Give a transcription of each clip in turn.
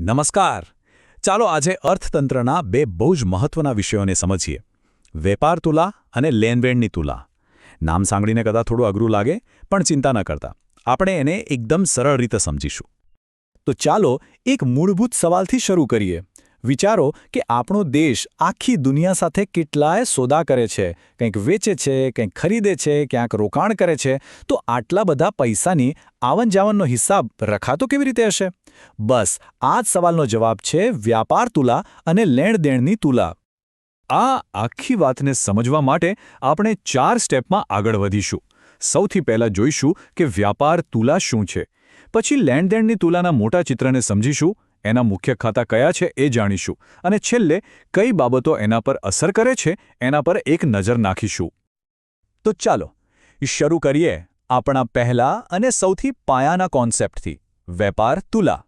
નમસ્કાર. ચાલો આજે અર્થતંત્રના બે બહુ જ મહત્વના વિષયોને સમજીએ. વેપાર તુલા અને લેનવેણની તુલા. નામ સાંભળીને કદાચ થોડું અઘરું લાગે, પણ ચિંતા ન કરતા. આપણે એને એકદમ સરળ રીતે સમજીશું. તો ચાલો એક મૂળભૂત સવાલથી શરૂ કરીએ. વિચારો કે આપણો દેશ આખી દુનિયા સાથે કેટલાય સોદા કરે છે, કંઈક વેચે છે, કંઈક ખરીદે છે, ક્યાંક રોકાણ કરે છે, તો આટલા બધા પૈસાની આવન જાવનનો હિસાબ રખાતો કેવી રીતે હશે? બસ, આ જ સવાલનો જવાબ છે વ્યાપાર તુલા અને લેણદેણની તુલા. આ આખી વાતને સમજવા માટે આપણે ચાર સ્ટેપમાં આગળ વધીશું. સૌથી પહેલાં જોઈશું કે વ્યાપાર તુલા શું છે. પછી લેણદેણની તુલાના મોટા ચિત્રને સમજીશું એના મુખ્ય ખાતા કયા છે એ જાણીશું. અને છેલ્લે, કઈ બાબતો એના પર અસર કરે છે એના પર એક નજર નાખીશું. તો ચાલો, શરૂ કરીએ આપણા પહેલા અને સૌથી પાયાના કોન્સેપ્ટથી. વેપાર તુલા.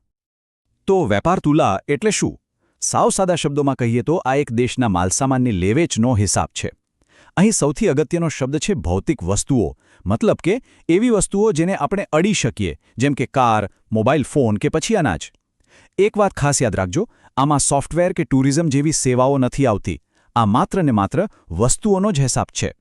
તો વેપાર તુલા એટલે શું? સાવ સાદા શબ્દોમાં કહીએ તો આ એક દેશના માલસામાનની લેવેચનો હિસાબ છે. અહીં સૌથી અગત્યનો શબ્દ છે ભૌતિક વસ્તુઓ. મતલબ કે એવી વસ્તુઓ જેને આપણે અડી શકીએ, જેમ કે કાર, મોબાઈલ ફોન કે પછી અનાજ. એક વાત ખાસ યાદ રાખજો, આમાં સોફ્ટવેર કે ટુરિઝમ જેવી સેવાઓ નથી આવતી. આ માત્ર ને માત્ર વસ્તુઓનો જ હિસાબ છે.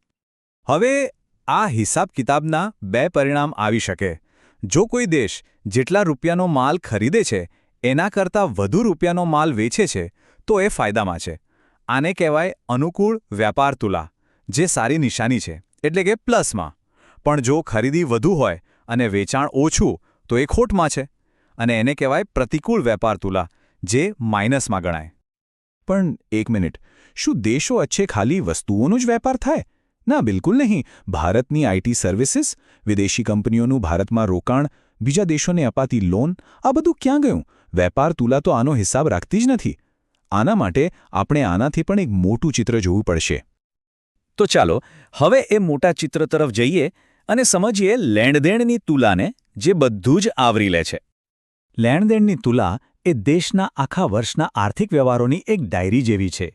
હવે, આ હિસાબ કિતાબના બે પરિણામ આવી શકે. જો કોઈ દેશ જેટલા રૂપિયાનો માલ ખરીદે છે, એના કરતાં વધુ રૂપિયાનો માલ વેચે છે, તો એ ફાયદામાં છે. આને કહેવાય અનુકૂળ વ્યાપાર તુલા, જે સારી નિશાની છે, એટલે કે પ્લસમાં. પણ જો ખરીદી વધુ હોય અને વેચાણ ઓછું, તો એ ખોટમાં છે. અને એને કહેવાય પ્રતિકૂળ વેપાર તુલા, જે માઇનસમાં ગણાય. પણ એક મિનિટ, શું દેશો અચ્છે ખાલી વસ્તુઓનો જ વેપાર થાય? ના, બિલકુલ નહીં. ભારતની આઈટી સર્વિસીસ, વિદેશી કંપનીઓનું ભારતમાં રોકાણ, બીજા દેશોને અપાતી લોન, આ બધું ક્યાં ગયું? વેપાર તુલા તો આનો હિસાબ રાખતી જ નથી. આના માટે આપણે આનાથી પણ એક મોટું ચિત્ર જોવું પડશે. તો ચાલો, હવે એ મોટા ચિત્ર તરફ જઈએ અને સમજીએ લેણદેણની તુલાને, જે બધું જ આવરી લે છે. લેણદેણની તુલા એ દેશના આખા વર્ષના આર્થિક વ્યવહારોની એક ડાયરી જેવી છે.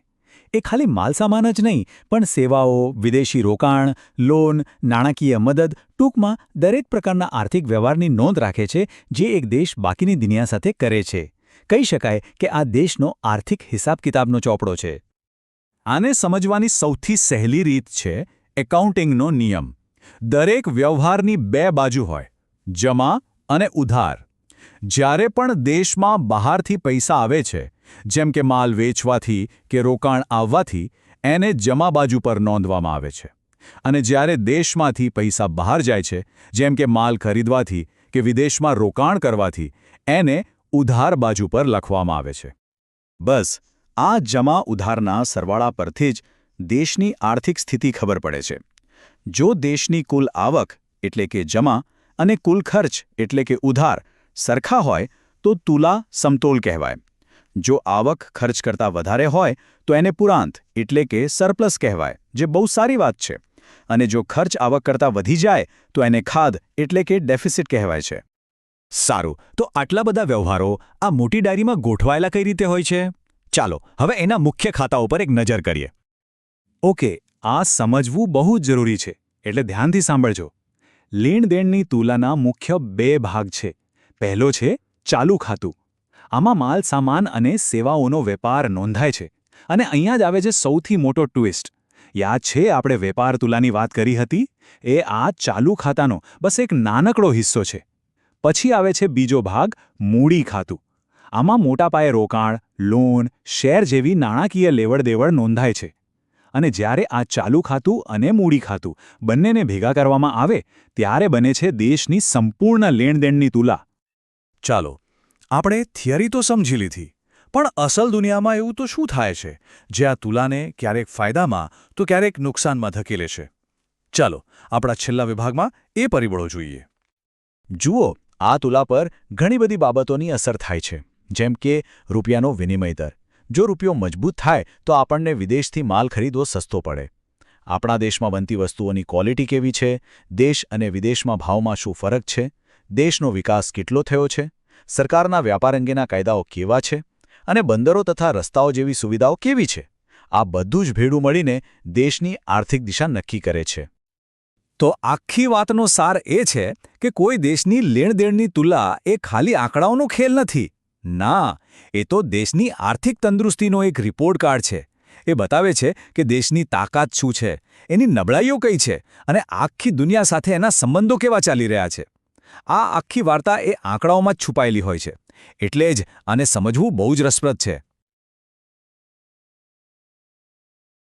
એ ખાલી માલસામાન જ નહીં, પણ સેવાઓ, વિદેશી રોકાણ, લોન, નાણાકીય મદદ, ટૂંકમાં દરેક પ્રકારના આર્થિક વ્યવહારની નોંધ રાખે છે, જે એક દેશ બાકીની દુનિયા સાથે કરે છે. કહી શકાય કે આ દેશનો આર્થિક હિસાબ કિતાબનો ચોપડો છે. આને સમજવાની સૌથી સહેલી રીત છે એકાઉન્ટિંગનો નિયમ. દરેક વ્યવહારની બે બાજુ હોય, જમા અને ઉધાર. જ્યારે પણ દેશમાં બહારથી પૈસા આવે છે, જેમ કે માલ વેચવાથી કે રોકાણ આવવાથી, એને જમા બાજુ પર નોંધવામાં આવે છે. અને જ્યારે દેશમાંથી પૈસા બહાર જાય છે, જેમ કે માલ ખરીદવાથી કે વિદેશમાં રોકાણ કરવાથી, એને ઉધાર બાજુ પર લખવામાં આવે છે. બસ, આ જમા ઉધારના સરવાળા પરથી જ દેશની આર્થિક સ્થિતિ ખબર પડે છે. જો દેશની કુલ આવક એટલે કે જમા અને કુલ ખર્ચ એટલે કે ઉધાર સરખા હોય તો તુલા સમતોલ કહેવાય. જો આવક ખર્ચ કરતાં વધારે હોય, તો એને પુરાંત એટલે કે સરપ્લસ કહેવાય, જે બહુ સારી વાત છે. અને જો ખર્ચ આવક કરતાં વધી જાય, તો એને ખાદ એટલે કે ડેફિસિટ કહેવાય છે. સારું, તો આટલા બધા વ્યવહારો આ મોટી ડાયરીમાં ગોઠવાયેલા કઈ રીતે હોય છે? ચાલો, હવે એના મુખ્ય ખાતાઓ પર એક નજર કરીએ. ઓકે, આ સમજવું બહુ જ જરૂરી છે, એટલે ધ્યાનથી સાંભળજો. લેણદેણની તુલાના મુખ્ય બે ભાગ છે. પહેલો છે ચાલુ ખાતું. આમાં માલ, સામાન અને સેવાઓનો વેપાર નોંધાય છે. અને અહીંયા જ આવે છે સૌથી મોટો ટ્વિસ્ટ. યાદ છે આપણે વેપાર તુલાની વાત કરી હતી? એ આ ચાલુ ખાતાનો બસ એક નાનકડો હિસ્સો છે. પછી આવે છે બીજો ભાગ, મૂડી ખાતું. આમાં મોટા પાયે રોકાણ, લોન, શેર જેવી નાણાકીય લેવડદેવડ નોંધાય છે. અને જ્યારે આ ચાલુ ખાતું અને મૂડી ખાતું બંનેને ભેગા કરવામાં આવે, ત્યારે બને છે દેશની સંપૂર્ણ લેણદેણની તુલા. ચાલો, આપણે થિયરી તો સમજી લીધી, પણ અસલ દુનિયામાં એવું તો શું થાય છે? જે આ તુલાને ક્યારેક ફાયદામાં, તો ક્યારેક નુકસાનમાં ધકેલે છે. ચાલો, આપણા છેલ્લા વિભાગમાં એ પરિબળો જોઈએ. જુઓ, આ તુલા પર ઘણી બધી બાબતોની અસર થાય છે, જેમ કે રૂપિયાનો વિનિમય દર. જો રૂપિયો મજબૂત થાય, તો આપણને વિદેશથી માલ ખરીદવો સસ્તો પડે. આપણા દેશમાં બનતી વસ્તુઓની ક્વોલિટી કેવી છે? દેશ અને વિદેશમાં ભાવમાં શું ફરક છે? દેશનો વિકાસ કેટલો થયો છે? સરકારના વ્યાપાર અંગેના કાયદાઓ કેવા છે? અને બંદરો તથા રસ્તાઓ જેવી સુવિધાઓ કેવી છે? આ બધું જ ભેડું મળીને દેશની આર્થિક દિશા નક્કી કરે છે. તો આખી વાતનો સાર એ છે કે કોઈ દેશની લેણદેણની તુલા એ ખાલી આંકડાઓનો ખેલ નથી. ના, એ તો દેશની આર્થિક તંદુરસ્તીનો એક રિપોર્ટ કાર્ડ છે. એ બતાવે છે કે દેશની તાકાત શું છે, એની નબળાઈઓ કઈ છે અને આખી દુનિયા સાથે એના સંબંધો કેવા ચાલી રહ્યા છે. આ આખી વાર્તા એ આંકડાઓમાં જ છુપાયેલી હોય છે. એટલે જ આને સમજવું બહુ જ રસપ્રદ છે.